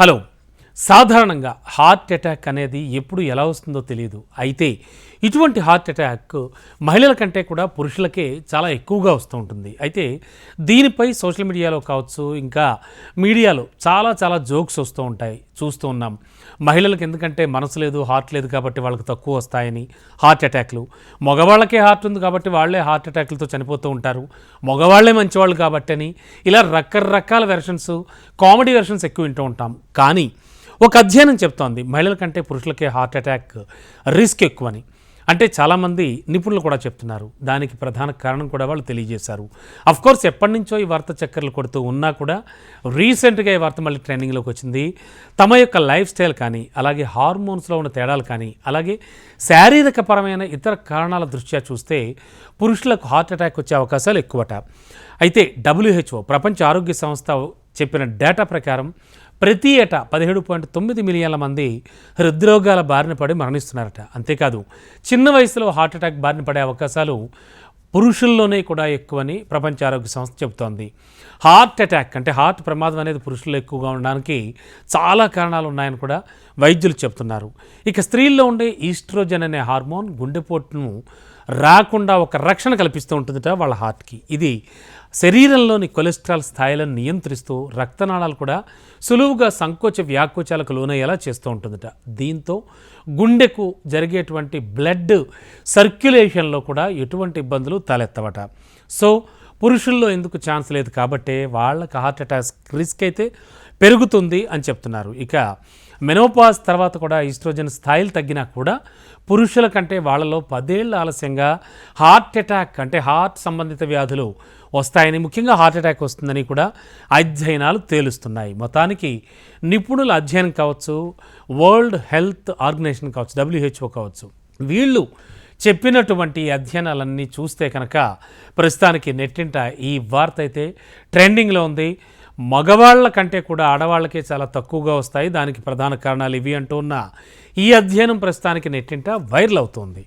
Hello సాధారణంగా heart attack అనేది ఎప్పుడు ఎలా వస్తుందో తెలియదు అయితే ఇటువంటి హార్ట్ అటాక్ మహిళల కంటే కూడా పురుషులకే చాలా ఎక్కువగా వస్తూ ఉంటుంది. అయితే దీనిపై సోషల్ మీడియాలో కావచ్చు ఇంకా మీడియాలో చాలా చాలా జోక్స్ వస్తూ ఉంటాయి. చూస్తూ ఉన్నాం. మహిళలకు ఎందుకంటే మనసు లేదు హార్ట్ లేదు కాబట్టి వాళ్ళకి తక్కువ వస్తాయని హార్ట్ అటాక్లు. మగవాళ్ళకే హార్ట్ ఉంది కాబట్టి వాళ్ళే హార్ట్ అటాక్లతో చనిపోతూ ఉంటారు. మగవాళ్ళే మంచివాళ్ళు కాబట్టి అని ఇలా రకరకాల వెర్షన్స్ కామెడీ వెర్షన్స్ ఎక్కువ వింటూ ఉంటాం. కానీ ఒక అధ్యయనం చెప్తోంది. మహిళల కంటే పురుషులకే హార్ట్ అటాక్ రిస్క్ ఎక్కువని. అంటే చాలామంది నిపుణులు కూడా చెప్తున్నారు. దానికి ప్రధాన కారణం కూడా వాళ్ళు తెలియజేశారు. అఫ్ కోర్స్ ఎప్పటి నుంచో ఈ వార్త చక్కర్లు కొడుతూ ఉన్నా కూడా రీసెంట్గా ఈ వార్త మళ్ళీ ట్రెండింగ్లోకి వచ్చింది. తమ యొక్క లైఫ్ స్టైల్ కానీ అలాగే హార్మోన్స్లో ఉన్న తేడాలు కానీ అలాగే శారీరకపరమైన ఇతర కారణాల దృష్ట్యా చూస్తే పురుషులకు హార్ట్ అటాక్ వచ్చే అవకాశాలు ఎక్కువట. అయితే డబ్ల్యూహెచ్ఓ ప్రపంచ ఆరోగ్య సంస్థ చెప్పిన డేటా ప్రకారం ప్రతి ఏటా పదిహేడు పాయింట్ తొమ్మిది మిలియన్ల మంది హృద్రోగాల బారిన పడి మరణిస్తున్నారట. అంతేకాదు చిన్న వయసులో హార్ట్ అటాక్ బారిన పడే అవకాశాలు పురుషుల్లోనే కూడా ఎక్కువని ప్రపంచ ఆరోగ్య సంస్థ చెబుతోంది. హార్ట్ అటాక్ అంటే హార్ట్ ప్రమాదం అనేది పురుషుల్లో ఎక్కువగా ఉండడానికి చాలా కారణాలు ఉన్నాయని కూడా వైద్యులు చెప్తున్నారు ఇక స్త్రీల్లో ఉండే ఈస్ట్రోజన్ అనే హార్మోన్ గుండెపోటును రాకుండా ఒక రక్షణ కల్పిస్తూ ఉంటుందిట వాళ్ళ హార్ట్కి. ఇది శరీరంలోని కొలెస్ట్రాల్ స్థాయిలను నియంత్రిస్తూ రక్తనాళాలు కూడా సులువుగా సంకోచ వ్యాకోచాలకు లోనయ్యేలా చేస్తూ ఉంటుందిట. దీంతో గుండెకు జరిగేటువంటి బ్లడ్ సర్క్యులేషన్లో కూడా ఎటువంటి ఇబ్బందులు తలెత్తవట. సో పురుషుల్లో ఎందుకు ఛాన్స్ లేదు కాబట్టే వాళ్ళకి హార్ట్ అటాక్ రిస్క్ అయితే పెరుగుతుంది అని చెప్తున్నారు. ఇక మెనోపాజ్ తర్వాత కూడా ఈస్ట్రోజన్ స్థాయిలు తగ్గినా కూడా పురుషుల కంటే వాళ్ళలో పదేళ్ళ ఆలస్యంగా హార్ట్ అటాక్ అంటే హార్ట్ సంబంధిత వ్యాధులు వస్తాయని ముఖ్యంగా హార్ట్ అటాక్ వస్తుందని కూడా అధ్యయనాలు తేలుస్తున్నాయి. మొత్తానికి నిపుణుల అధ్యయనం కావచ్చు వరల్డ్ హెల్త్ ఆర్గనైజేషన్ కావచ్చు డబ్ల్యూహెచ్ఓ కావచ్చు వీళ్ళు చెప్పినటువంటి అధ్యయనాలన్నీ చూస్తే కనుక ప్రస్తుతానికి నెట్టింట ఈ వార్త అయితే ట్రెండింగ్లో ఉంది. మగవాళ్ళ కంటే కూడా ఆడవాళ్ళకే చాలా తక్కువగా వస్తాయి. దానికి ప్రధాన కారణాలు ఇవి అంటూ ఉన్న ఈ అధ్యయనం ప్రస్తుతానికి నెట్టింట వైరల్ అవుతోంది.